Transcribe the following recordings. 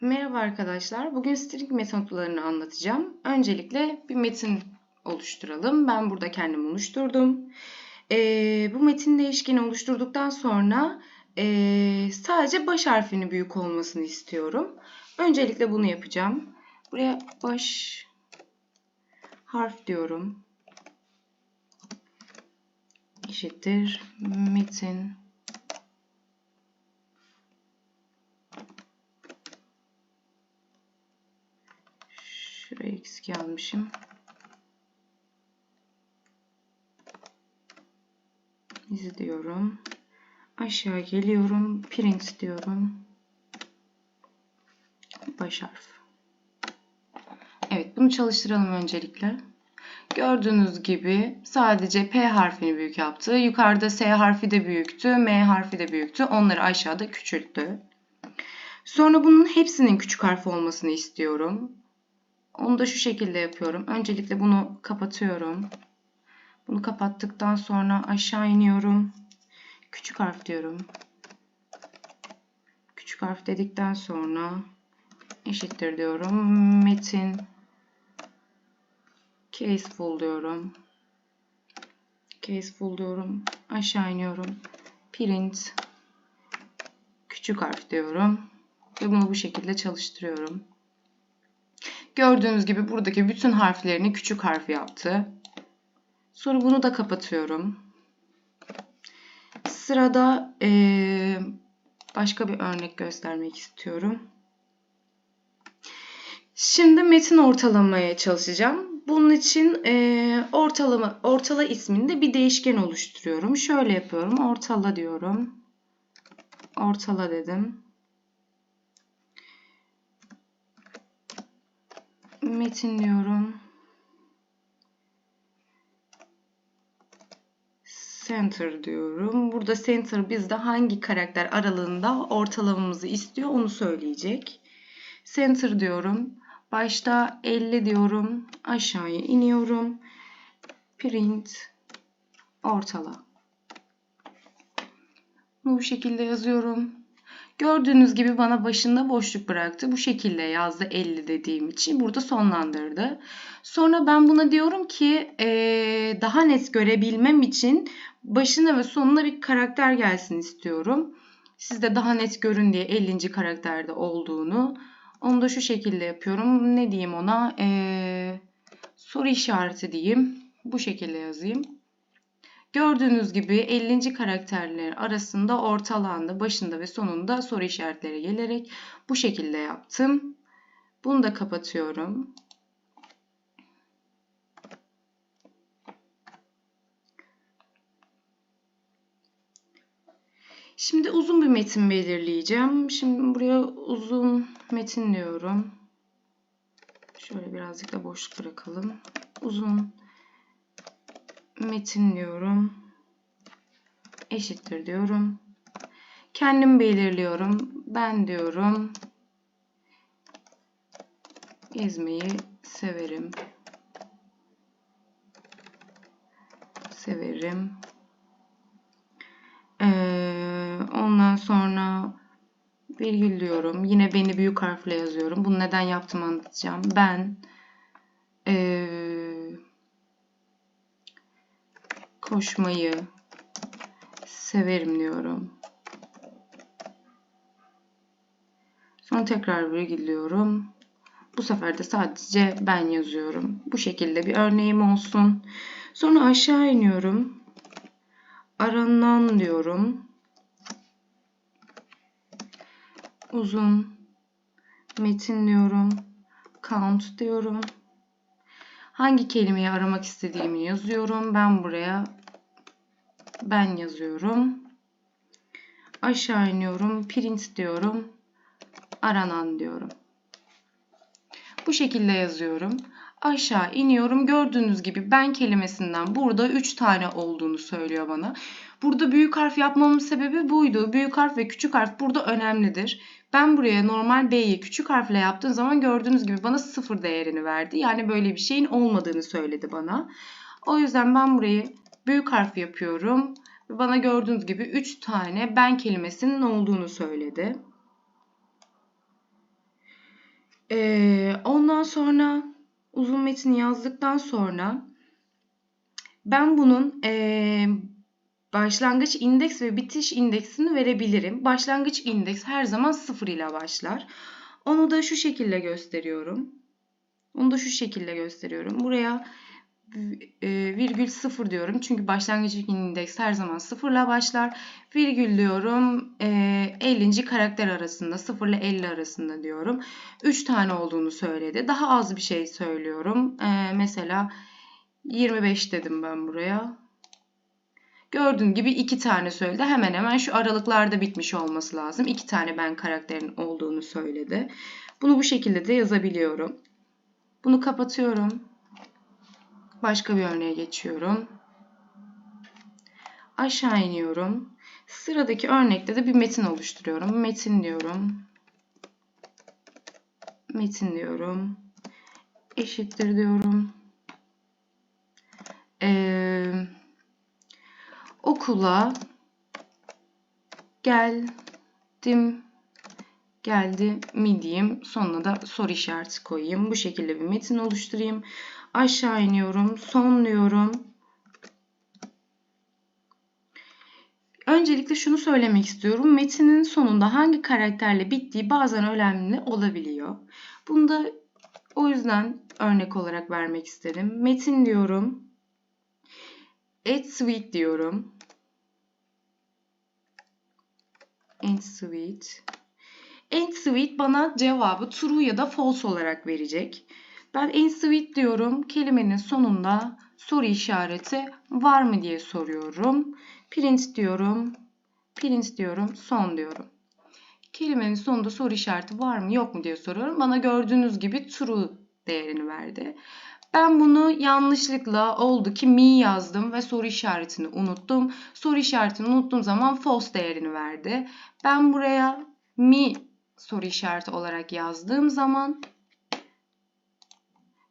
Merhaba arkadaşlar. Bugün string metotlarını anlatacağım. Öncelikle bir metin oluşturalım. Ben burada kendim oluşturdum. Ee, bu metin değişkeni oluşturduktan sonra ee, sadece baş harfini büyük olmasını istiyorum. Öncelikle bunu yapacağım. Buraya baş harf diyorum. Eşittir metin Şuraya eksik yazmışım. İzliyorum. Aşağı geliyorum. Print diyorum. Baş harf. Evet bunu çalıştıralım öncelikle. Gördüğünüz gibi sadece P harfini büyük yaptı. Yukarıda S harfi de büyüktü. M harfi de büyüktü. Onları aşağıda küçülttü. Sonra bunun hepsinin küçük harf olmasını istiyorum. Onu da şu şekilde yapıyorum. Öncelikle bunu kapatıyorum. Bunu kapattıktan sonra aşağı iniyorum. Küçük harf diyorum. Küçük harf dedikten sonra eşittir diyorum. Metin caseful diyorum. Caseful diyorum. Aşağı iniyorum. Print küçük harf diyorum. Ve bunu bu şekilde çalıştırıyorum. Gördüğünüz gibi buradaki bütün harflerini küçük harf yaptı. Sonra bunu da kapatıyorum. Sırada ee, başka bir örnek göstermek istiyorum. Şimdi metin ortalamaya çalışacağım. Bunun için e, ortalama ortala isminde bir değişken oluşturuyorum. Şöyle yapıyorum. Ortala diyorum. Ortala dedim. Metin diyorum. Center diyorum. Burada center bizde hangi karakter aralığında ortalamamızı istiyor onu söyleyecek. Center diyorum. Başta 50 diyorum. Aşağıya iniyorum. Print ortala. Bu şekilde yazıyorum. Gördüğünüz gibi bana başında boşluk bıraktı. Bu şekilde yazdı 50 dediğim için. Burada sonlandırdı. Sonra ben buna diyorum ki daha net görebilmem için başına ve sonuna bir karakter gelsin istiyorum. Siz de daha net görün diye 50. karakterde olduğunu. Onu da şu şekilde yapıyorum. Ne diyeyim ona? Soru işareti diyeyim. Bu şekilde yazayım. Gördüğünüz gibi 50. karakterler arasında ortalandı. Başında ve sonunda soru işaretleri gelerek bu şekilde yaptım. Bunu da kapatıyorum. Şimdi uzun bir metin belirleyeceğim. Şimdi buraya uzun metin diyorum. Şöyle birazcık da boşluk bırakalım. Uzun metin diyorum. Eşittir diyorum. Kendim belirliyorum. Ben diyorum. Gezmeyi severim. Severim. Ee, ondan sonra virgül diyorum. Yine beni büyük harfle yazıyorum. Bunu neden yaptım anlatacağım. Ben ee, koşmayı severim diyorum. Sonra tekrar virgül diyorum. Bu sefer de sadece ben yazıyorum. Bu şekilde bir örneğim olsun. Sonra aşağı iniyorum. Aranan diyorum. Uzun metin diyorum. Count diyorum. Hangi kelimeyi aramak istediğimi yazıyorum. Ben buraya ben yazıyorum. Aşağı iniyorum. Print diyorum. Aranan diyorum. Bu şekilde yazıyorum. Aşağı iniyorum. Gördüğünüz gibi ben kelimesinden burada 3 tane olduğunu söylüyor bana. Burada büyük harf yapmamın sebebi buydu. Büyük harf ve küçük harf burada önemlidir. Ben buraya normal B'yi küçük harfle yaptığım zaman gördüğünüz gibi bana sıfır değerini verdi. Yani böyle bir şeyin olmadığını söyledi bana. O yüzden ben burayı büyük harf yapıyorum. Bana gördüğünüz gibi 3 tane ben kelimesinin olduğunu söyledi. Ee, ondan sonra uzun metni yazdıktan sonra ben bunun ee, başlangıç indeks ve bitiş indeksini verebilirim. Başlangıç indeks her zaman 0 ile başlar. Onu da şu şekilde gösteriyorum. Onu da şu şekilde gösteriyorum. Buraya e, virgül 0 diyorum. Çünkü başlangıç indeks her zaman 0 ile başlar. Virgül diyorum e, 50. karakter arasında 0 ile 50 arasında diyorum. 3 tane olduğunu söyledi. Daha az bir şey söylüyorum. E, mesela 25 dedim ben buraya. Gördüğün gibi iki tane söyledi. Hemen hemen şu aralıklarda bitmiş olması lazım. İki tane ben karakterin olduğunu söyledi. Bunu bu şekilde de yazabiliyorum. Bunu kapatıyorum. Başka bir örneğe geçiyorum. Aşağı iniyorum. Sıradaki örnekte de bir metin oluşturuyorum. Metin diyorum. Metin diyorum. Eşittir diyorum. Ee, okula geldim geldi mi diyeyim. Sonuna da soru işareti koyayım. Bu şekilde bir metin oluşturayım. Aşağı iniyorum. Sonluyorum. Öncelikle şunu söylemek istiyorum. Metinin sonunda hangi karakterle bittiği bazen önemli olabiliyor. Bunu da o yüzden örnek olarak vermek istedim. Metin diyorum. Add sweet diyorum. Add sweet. Add sweet bana cevabı true ya da false olarak verecek. Ben en sweet diyorum. Kelimenin sonunda soru işareti var mı diye soruyorum. Print diyorum. Print diyorum. Son diyorum. Kelimenin sonunda soru işareti var mı yok mu diye soruyorum. Bana gördüğünüz gibi true değerini verdi. Ben bunu yanlışlıkla oldu ki mi yazdım ve soru işaretini unuttum. Soru işaretini unuttuğum zaman false değerini verdi. Ben buraya mi soru işareti olarak yazdığım zaman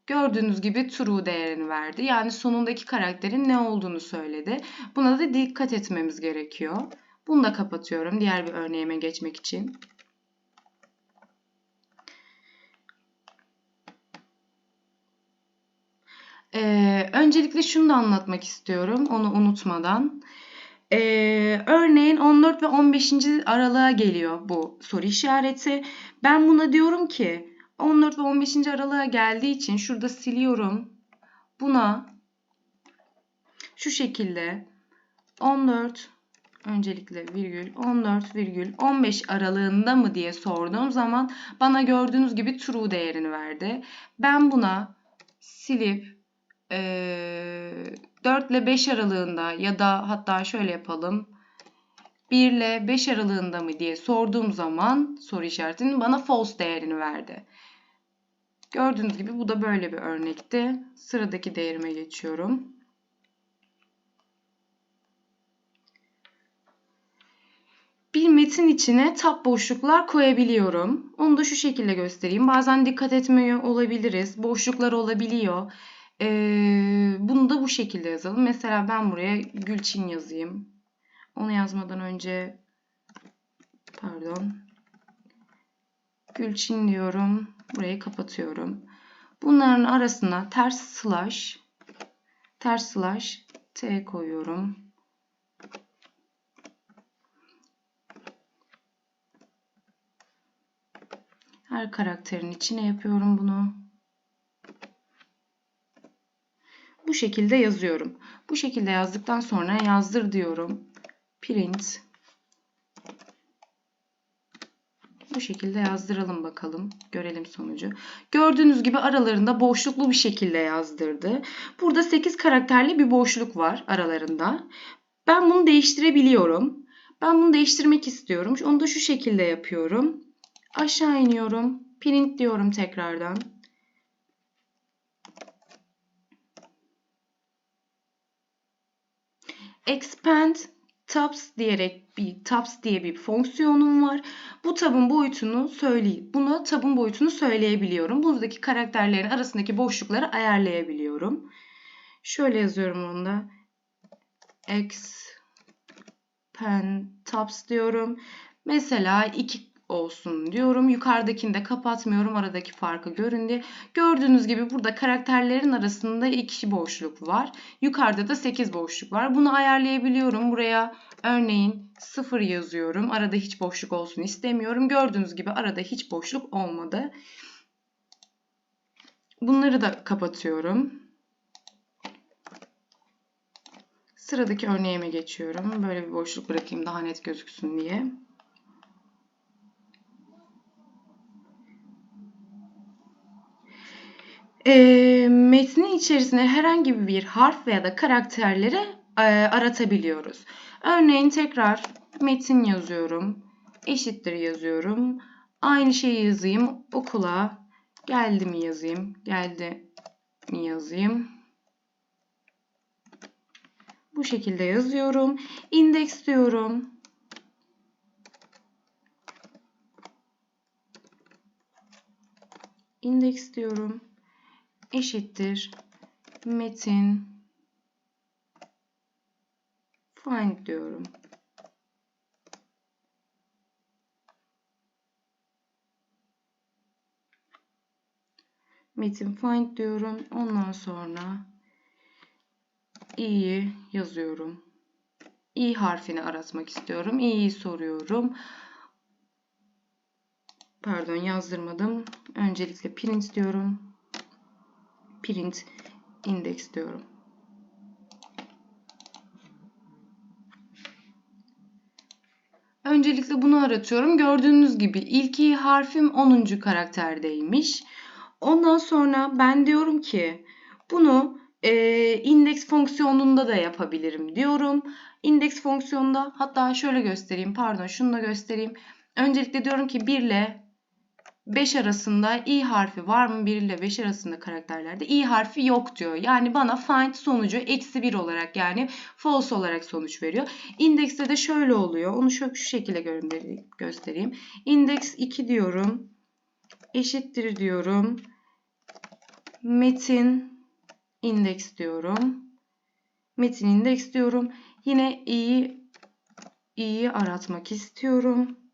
Gördüğünüz gibi true değerini verdi. Yani sonundaki karakterin ne olduğunu söyledi. Buna da dikkat etmemiz gerekiyor. Bunu da kapatıyorum diğer bir örneğime geçmek için. Ee, öncelikle şunu da anlatmak istiyorum onu unutmadan. Ee, örneğin 14 ve 15. aralığa geliyor bu soru işareti. Ben buna diyorum ki 14 ve 15. aralığa geldiği için şurada siliyorum. Buna şu şekilde 14 öncelikle virgül 14 virgül 15 aralığında mı diye sorduğum zaman bana gördüğünüz gibi true değerini verdi. Ben buna silip e, 4 ile 5 aralığında ya da hatta şöyle yapalım 1 ile 5 aralığında mı diye sorduğum zaman soru işaretinin bana false değerini verdi. Gördüğünüz gibi bu da böyle bir örnekti. Sıradaki değerime geçiyorum. Bir metin içine tab boşluklar koyabiliyorum. Onu da şu şekilde göstereyim. Bazen dikkat etmiyor olabiliriz. Boşluklar olabiliyor. Ee, bunu da bu şekilde yazalım. Mesela ben buraya Gülçin yazayım. Onu yazmadan önce pardon Gülçin diyorum. Burayı kapatıyorum. Bunların arasına ters slash ters slash t koyuyorum. Her karakterin içine yapıyorum bunu. Bu şekilde yazıyorum. Bu şekilde yazdıktan sonra yazdır diyorum. Print Bu şekilde yazdıralım bakalım. Görelim sonucu. Gördüğünüz gibi aralarında boşluklu bir şekilde yazdırdı. Burada 8 karakterli bir boşluk var aralarında. Ben bunu değiştirebiliyorum. Ben bunu değiştirmek istiyorum. Onu da şu şekilde yapıyorum. Aşağı iniyorum. Print diyorum tekrardan. Expand tabs diyerek bir tabs diye bir fonksiyonum var. Bu tabın boyutunu söyleyip buna tabın boyutunu söyleyebiliyorum. Buradaki karakterlerin arasındaki boşlukları ayarlayabiliyorum. Şöyle yazıyorum onu da. Expand tabs diyorum. Mesela iki olsun diyorum. Yukarıdakini de kapatmıyorum. Aradaki farkı görün diye. Gördüğünüz gibi burada karakterlerin arasında 2 boşluk var. Yukarıda da 8 boşluk var. Bunu ayarlayabiliyorum. Buraya örneğin 0 yazıyorum. Arada hiç boşluk olsun istemiyorum. Gördüğünüz gibi arada hiç boşluk olmadı. Bunları da kapatıyorum. Sıradaki örneğime geçiyorum. Böyle bir boşluk bırakayım daha net gözüksün diye. E, metnin içerisine herhangi bir harf veya da karakterleri e, aratabiliyoruz. Örneğin tekrar metin yazıyorum. Eşittir yazıyorum. Aynı şeyi yazayım. Okula geldi mi yazayım. Geldi mi yazayım. Bu şekilde yazıyorum. İndeks diyorum. İndeks diyorum. Eşittir. Metin. Find diyorum. Metin find diyorum. Ondan sonra i'yi yazıyorum. i harfini aratmak istiyorum. i'yi soruyorum. Pardon yazdırmadım. Öncelikle print diyorum. Print index diyorum. Öncelikle bunu aratıyorum. Gördüğünüz gibi ilk harfim 10. karakterdeymiş. Ondan sonra ben diyorum ki bunu e, index fonksiyonunda da yapabilirim diyorum. Index fonksiyonunda hatta şöyle göstereyim pardon şunu da göstereyim. Öncelikle diyorum ki 1 ile 5 arasında i harfi var mı? 1 ile 5 arasında karakterlerde i harfi yok diyor. Yani bana find sonucu eksi 1 olarak yani false olarak sonuç veriyor. Index'te de şöyle oluyor. Onu şu, şu şekilde göstereyim. Index 2 diyorum. Eşittir diyorum. Metin index diyorum. Metin index diyorum. Yine i'yi i'yi aratmak istiyorum.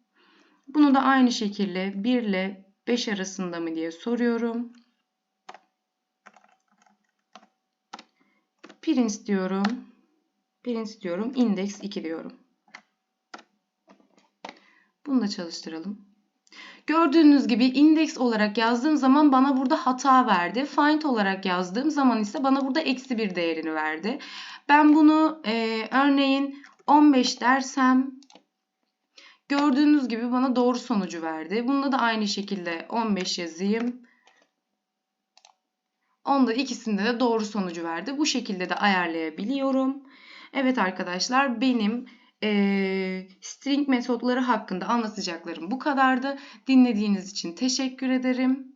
Bunu da aynı şekilde 1 ile 5 arasında mı diye soruyorum. Print diyorum. Print diyorum. Index 2 diyorum. Bunu da çalıştıralım. Gördüğünüz gibi index olarak yazdığım zaman bana burada hata verdi. Find olarak yazdığım zaman ise bana burada eksi bir değerini verdi. Ben bunu e, örneğin 15 dersem gördüğünüz gibi bana doğru sonucu verdi. Bunda da aynı şekilde 15 yazayım. Onda ikisinde de doğru sonucu verdi. Bu şekilde de ayarlayabiliyorum. Evet arkadaşlar benim e, string metotları hakkında anlatacaklarım bu kadardı. Dinlediğiniz için teşekkür ederim.